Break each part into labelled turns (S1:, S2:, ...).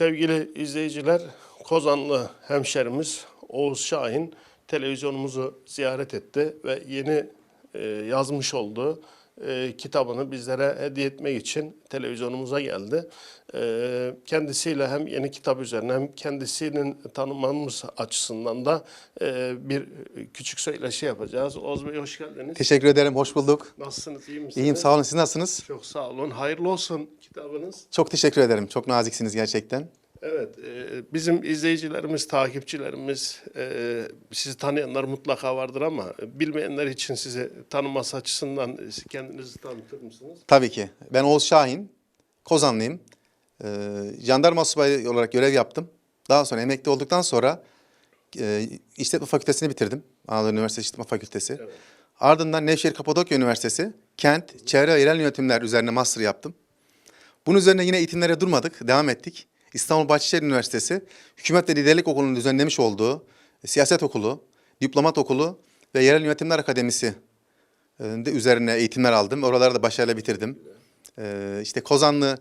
S1: Sevgili izleyiciler, Kozanlı hemşerimiz Oğuz Şahin televizyonumuzu ziyaret etti ve yeni e, yazmış olduğu e, kitabını bizlere hediye etmek için televizyonumuza geldi. E, kendisiyle hem yeni kitap üzerine hem kendisinin tanımamız açısından da e, bir küçük söyleşi yapacağız. Oğuz Bey hoş geldiniz.
S2: Teşekkür ederim, hoş bulduk.
S1: Nasılsınız, iyi misiniz?
S2: İyiyim, sağ olun. Siz nasılsınız?
S1: Çok sağ olun. Hayırlı olsun kitabınız.
S2: Çok teşekkür ederim. Çok naziksiniz gerçekten.
S1: Evet, e, bizim izleyicilerimiz, takipçilerimiz, e, sizi tanıyanlar mutlaka vardır ama bilmeyenler için sizi tanıması açısından kendinizi tanıtır mısınız?
S2: Tabii ki. Ben Oğuz Şahin, Kozanlıyım. Ee, jandarma subayı olarak görev yaptım. Daha sonra emekli olduktan sonra e, işletme fakültesini bitirdim. Anadolu Üniversitesi İşletme Fakültesi. Ardından Nevşehir Kapadokya Üniversitesi Kent, Çevre ve Yerel Yönetimler üzerine master yaptım. Bunun üzerine yine eğitimlere durmadık, devam ettik. İstanbul Bahçeşehir Üniversitesi Hükümet ve Liderlik Okulu'nun düzenlemiş olduğu siyaset okulu, diplomat okulu ve Yerel Yönetimler Akademisi e, de üzerine eğitimler aldım. Oraları da başarıyla bitirdim. Ee, işte Kozanlı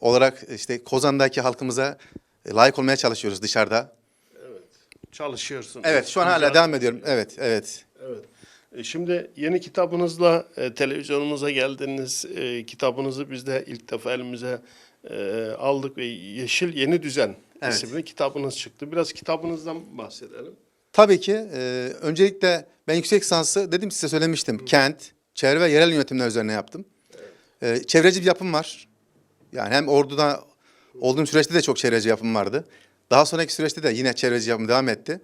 S2: olarak işte Kozan'daki halkımıza e, layık olmaya çalışıyoruz dışarıda.
S1: Çalışıyorsunuz.
S2: Evet, şu an hala devam ediyorum. Evet, evet.
S1: Evet. E, Şimdi yeni kitabınızla e, televizyonumuza geldiniz. E, kitabınızı biz de ilk defa elimize e, aldık ve Yeşil Yeni Düzen
S2: Evet.
S1: isimli kitabınız çıktı. Biraz kitabınızdan bahsedelim.
S2: Tabii ki e, öncelikle ben yüksek lisansı dedim size söylemiştim. Kent, çevre ve yerel yönetimler üzerine yaptım. E, çevreci bir yapım var. Yani hem orduda olduğum süreçte de çok çevreci yapım vardı. Daha sonraki süreçte de yine çevreci yapım devam etti.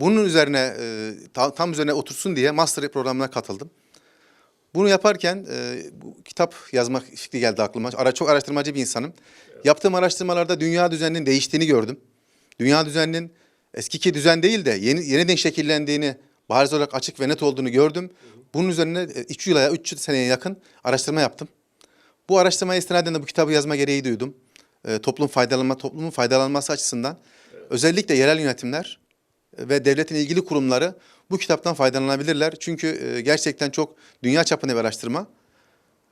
S2: Bunun üzerine e, ta- tam üzerine otursun diye master programına katıldım. Bunu yaparken e, bu kitap yazmak fikri geldi aklıma. Ara, çok araştırmacı bir insanım. Yaptığım araştırmalarda dünya düzeninin değiştiğini gördüm. Dünya düzeninin eskiki düzen değil de yeni yeniden şekillendiğini bariz olarak açık ve net olduğunu gördüm. Bunun üzerine 2 yıla 3 seneye yakın araştırma yaptım. Bu araştırmaya istinaden de bu kitabı yazma gereği duydum. E, toplum faydalanma, toplumun faydalanması açısından özellikle yerel yönetimler ve devletin ilgili kurumları bu kitaptan faydalanabilirler. Çünkü e, gerçekten çok dünya çapında bir araştırma.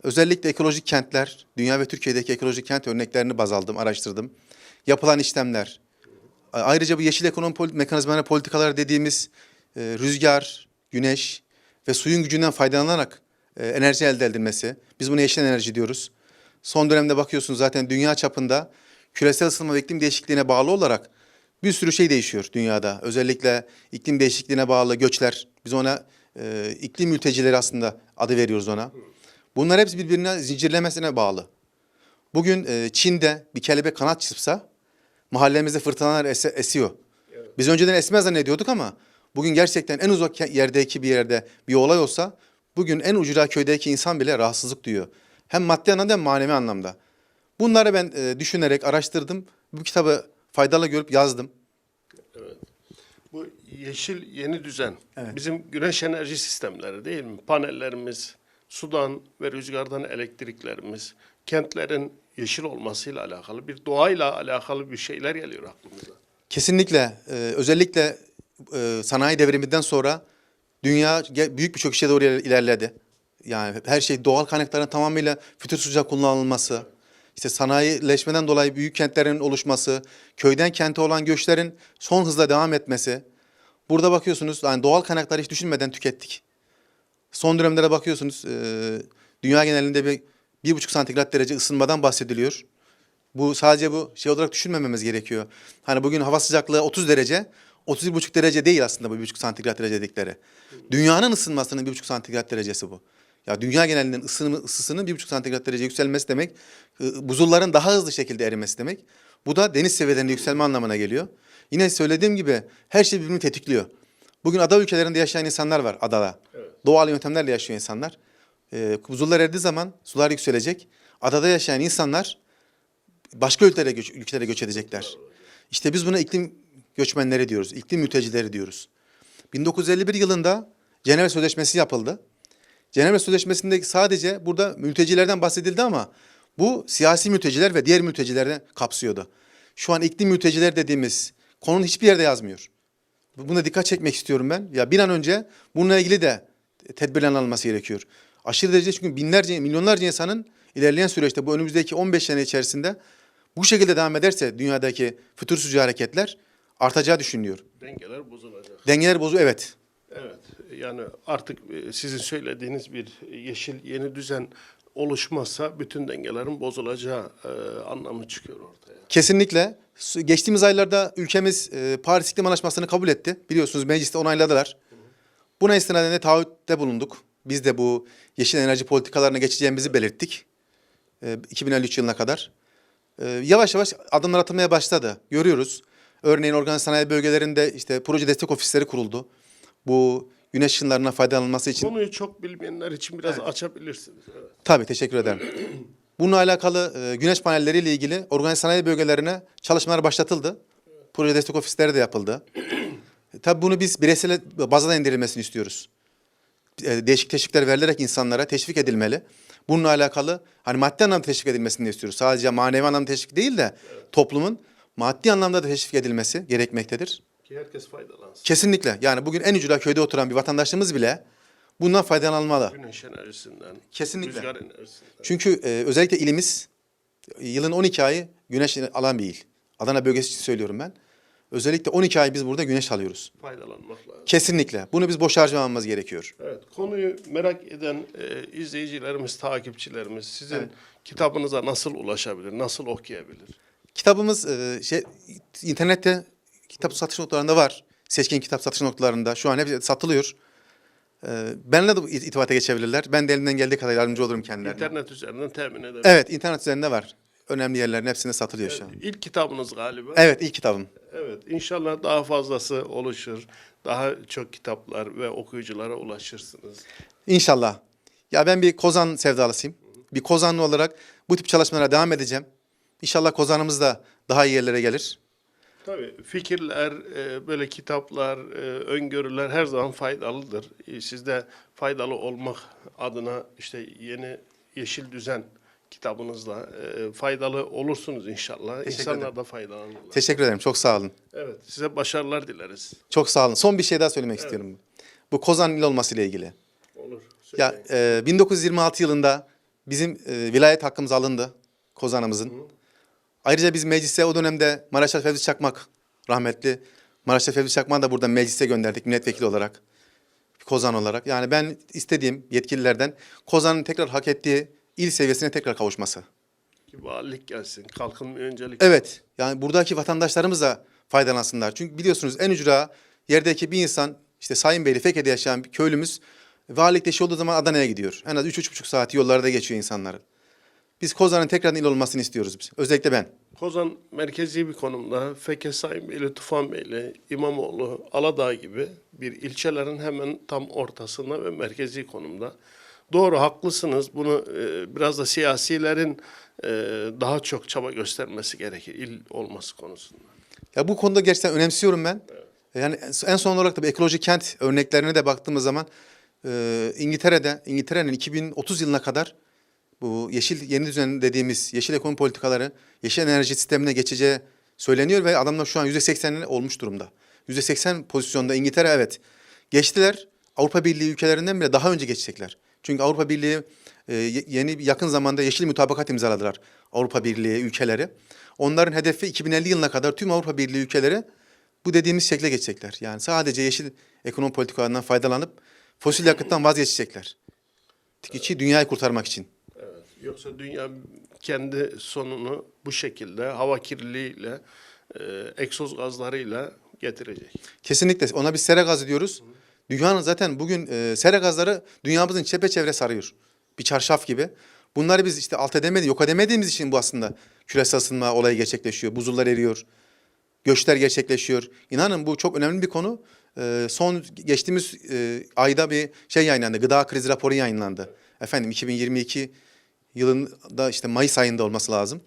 S2: Özellikle ekolojik kentler, dünya ve Türkiye'deki ekolojik kent örneklerini baz aldım, araştırdım. Yapılan işlemler. Ayrıca bu yeşil ekonomi mekanizmaları politikalar dediğimiz e, rüzgar, güneş ve suyun gücünden faydalanarak e, enerji elde edilmesi. Biz buna yeşil enerji diyoruz. Son dönemde bakıyorsunuz zaten dünya çapında küresel ısınma ve iklim değişikliğine bağlı olarak bir sürü şey değişiyor dünyada. Özellikle iklim değişikliğine bağlı göçler. Biz ona e, iklim mültecileri aslında adı veriyoruz ona. Bunlar hepsi birbirine zincirlemesine bağlı. Bugün e, Çin'de bir kelebek kanat çırpsa mahallemizde fırtınalar ese- esiyor. Biz önceden esmez zannediyorduk ama bugün gerçekten en uzak yerdeki bir yerde bir olay olsa bugün en ucra köydeki insan bile rahatsızlık duyuyor. Hem maddi anlamda hem manevi anlamda. Bunları ben e, düşünerek araştırdım. Bu kitabı faydalı görüp yazdım.
S1: Yeşil yeni düzen
S2: Evet.
S1: bizim güneş enerji sistemleri değil mi? Panellerimiz, sudan ve rüzgardan elektriklerimiz, kentlerin yeşil olmasıyla alakalı bir doğayla alakalı bir şeyler geliyor aklımıza.
S2: Kesinlikle e, özellikle e, sanayi devriminden sonra dünya büyük bir çöküşe doğru iler- ilerledi. Yani her şey doğal kaynakların tamamıyla fütursuzca kullanılması, işte sanayileşmeden dolayı büyük kentlerin oluşması, köyden kente olan göçlerin son hızla devam etmesi. Burada bakıyorsunuz yani doğal kaynakları hiç düşünmeden tükettik. Son dönemlere bakıyorsunuz e, dünya genelinde bir, bir buçuk santigrat derece ısınmadan bahsediliyor. Bu sadece bu şey olarak düşünmememiz gerekiyor. Hani bugün hava sıcaklığı 30 derece, 31,5 derece değil aslında bu 1,5 santigrat derece dedikleri. Dünyanın ısınmasının 1,5 santigrat derecesi bu. Ya dünya genelinin ısınımı, ısısının 1,5 santigrat derece yükselmesi demek, e, buzulların daha hızlı şekilde erimesi demek. Bu da deniz seviyelerinde yükselme anlamına geliyor. Yine söylediğim gibi her şey birbirini tetikliyor. Bugün ada ülkelerinde yaşayan insanlar var adada. Doğal yöntemlerle yaşıyor insanlar. E, buzullar eridiği zaman sular yükselecek. Adada yaşayan insanlar başka ülkelere göç, ülkelere göç edecekler. İşte biz buna iklim göçmenleri diyoruz, iklim mültecileri diyoruz. 1951 yılında Cenevre Sözleşmesi yapıldı. Cenevre Sözleşmesi'nde sadece burada mültecilerden bahsedildi ama bu siyasi mülteciler ve diğer mültecilerden kapsıyordu. Şu an iklim mülteciler dediğimiz konunun hiçbir yerde yazmıyor. Buna dikkat çekmek istiyorum ben. Ya bir an önce bununla ilgili de tedbirlerin alınması gerekiyor. Aşırı derece çünkü binlerce, milyonlarca insanın ilerleyen süreçte bu önümüzdeki 15 sene içerisinde Bu şekilde devam ederse dünyadaki fütursuzcu hareketler artacağı düşünülüyor.
S1: Dengeler bozulacak.
S2: Dengeler bozu evet.
S1: Evet. Yani artık e, sizin söylediğiniz bir yeşil yeni düzen oluşmazsa bütün dengelerin bozulacağı e, anlamı çıkıyor ortaya.
S2: Kesinlikle. Geçtiğimiz aylarda ülkemiz e, Paris İklim Anlaşması'nı kabul etti. Biliyorsunuz mecliste onayladılar. Buna istinaden de taahhütte bulunduk. Biz de bu yeşil enerji politikalarına geçeceğimizi belirttik. E, 2053 yılına kadar. E, yavaş yavaş adımlar atılmaya başladı. Görüyoruz. Örneğin organ sanayi bölgelerinde işte proje destek ofisleri kuruldu. Bu güneş ışınlarına faydalanılması için.
S1: Konuyu çok bilmeyenler için biraz açabilirsiniz. Evet.
S2: Tabii teşekkür ederim. Bununla alakalı e, güneş panelleriyle ilgili organize sanayi bölgelerine çalışmalar başlatıldı. Proje destek ofisleri de yapıldı. E, Tabii bunu biz bireysel bazda indirilmesini istiyoruz. E, değişik teşvikler verilerek insanlara teşvik edilmeli. Bununla alakalı hani maddi anlamda teşvik edilmesini de istiyoruz. Sadece manevi anlamda teşvik değil de toplumun maddi anlamda da teşvik edilmesi gerekmektedir.
S1: Ki herkes faydalansın.
S2: Kesinlikle. Yani bugün en ücra köyde oturan bir vatandaşımız bile bundan faydalanmalı.
S1: Güneş enerjisinden,
S2: Kesinlikle.
S1: rüzgar enerjisinden.
S2: Çünkü e, özellikle ilimiz e, yılın 12 ayı güneş alan bir il. Adana bölgesi için söylüyorum ben. Özellikle 12 ay biz burada güneş alıyoruz.
S1: faydalanmak lazım.
S2: Kesinlikle. Bunu biz boş harcamamamız gerekiyor.
S1: Evet, konuyu merak eden e, izleyicilerimiz, takipçilerimiz sizin kitabınıza nasıl ulaşabilir, nasıl okuyabilir?
S2: Kitabımız e, şey internette kitap satış noktalarında var. Seçkin kitap satış noktalarında. Şu an hep satılıyor. E, benimle de itibata geçebilirler. Ben de elimden geldiği kadar yardımcı olurum kendilerine.
S1: İnternet üzerinden temin edebilir.
S2: Evet, internet üzerinde var. Önemli yerlerin hepsinde satılıyor şu an.
S1: İlk kitabınız galiba.
S2: Evet, ilk kitabım.
S1: Evet, inşallah daha fazlası oluşur. Daha çok kitaplar ve okuyuculara ulaşırsınız.
S2: İnşallah. Ya ben bir Kozan sevdalısıyım. Bir Kozanlı olarak bu tip çalışmalara devam edeceğim. İnşallah Kozan'ımız da daha iyi yerlere gelir.
S1: Tabii fikirler, e, böyle kitaplar, e, öngörüler her zaman faydalıdır. E, Siz de faydalı olmak adına işte yeni Yeşil Düzen kitabınızla faydalı olursunuz inşallah.
S2: Teşekkür
S1: İnsanlar
S2: ederim.
S1: da faydalanırlar.
S2: Teşekkür ederim. Çok sağ olun.
S1: Evet, size başarılar dileriz.
S2: Çok sağ olun. Son bir şey daha söylemek istiyorum. Bu Kozan il olması ile ilgili.
S1: Olur.
S2: Ya e, 1926 yılında bizim e, vilayet hakkımız alındı Kozan'ımızın. Ayrıca biz meclise o dönemde Maraş'a Fevzi Çakmak rahmetli Maraş'a Fevzi Çakmak'ı da buradan meclise gönderdik milletvekili olarak. Kozan olarak. Yani ben istediğim yetkililerden Kozan'ın tekrar hak ettiği il seviyesine tekrar kavuşması.
S1: Ki valilik gelsin, kalkınma öncelik.
S2: Evet. Yani buradaki vatandaşlarımız da faydalansınlar. Çünkü biliyorsunuz en ücra yerdeki bir insan işte Sayın Beyli Fekke'de yaşayan bir köylümüz valilikte işi olduğu zaman Adana'ya gidiyor. En az 3-3,5 saati yollarda geçiyor insanların. Biz Kozan'ın tekrar il olmasını istiyoruz biz. Özellikle ben.
S1: Kozan merkezi bir konumda Feke Sayınbeyli, Tufanbeyli, İmamoğlu, Aladağ gibi bir ilçelerin hemen tam ortasında ve merkezi konumda. Doğru haklısınız. Bunu e, biraz da siyasilerin e, daha çok çaba göstermesi gerekir il olması konusunda.
S2: Ya bu konuda gerçekten önemsiyorum ben. Yani en son olarak da bir ekolojik kent örneklerine de baktığımız zaman e, İngiltere'de İngiltere'nin 2030 yılına kadar bu yeşil yeni düzen dediğimiz yeşil ekonomi politikaları yeşil enerji sistemine geçeceği söyleniyor ve adamlar şu an %80'ine olmuş durumda. %80 pozisyonda İngiltere evet geçtiler. Avrupa Birliği ülkelerinden bile daha önce geçecekler. Çünkü Avrupa Birliği e, ye- yeni yakın zamanda yeşil mutabakat imzaladılar Avrupa Birliği ülkeleri. Onların hedefi 2050 yılına kadar tüm Avrupa Birliği ülkeleri bu dediğimiz şekle geçecekler. Yani sadece yeşil ekonomi politikalarından faydalanıp fosil yakıttan vazgeçecekler. Ki dünyayı kurtarmak için.
S1: Yoksa dünya kendi sonunu bu şekilde hava kirliliğiyle, e, egzoz gazlarıyla getirecek.
S2: Kesinlikle ona biz sera gazı diyoruz. Dünyanın zaten bugün e, sera gazları dünyamızın çepeçevre sarıyor. Bir çarşaf gibi. Bunları biz işte alt edemedi, yok edemediğimiz için bu aslında küresel ısınma olayı gerçekleşiyor. Buzullar eriyor. Göçler gerçekleşiyor. İnanın bu çok önemli bir konu. E, son geçtiğimiz e, ayda bir şey yayınlandı. Gıda krizi raporu yayınlandı. Efendim 2022 yılında işte Mayıs ayında olması lazım.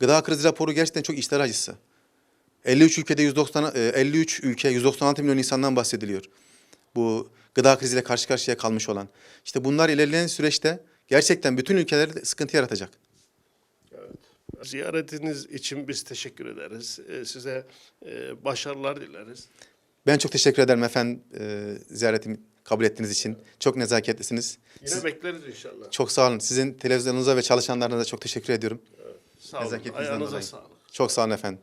S2: Gıda krizi raporu gerçekten çok işler acısı. 53 ülkede 190 e, 53 ülke 196 milyon insandan bahsediliyor. Bu gıda kriziyle karşı karşıya kalmış olan. İşte bunlar ilerleyen süreçte gerçekten bütün ülkelerde sıkıntı yaratacak.
S1: Ziyaretiniz için biz teşekkür ederiz. E, size e, başarılar dileriz.
S2: Ben çok teşekkür ederim efendim e, ziyaretimi kabul ettiğiniz için. Çok nezaketlisiniz.
S1: Yine bekleriz inşallah.
S2: Çok sağ olun. Sizin televizyonunuza ve çalışanlarınıza çok teşekkür ediyorum.
S1: Sağ olun.
S2: nezaketinizden
S1: Ayağınıza
S2: dolayı.
S1: sağlık.
S2: Çok sağ olun efendim.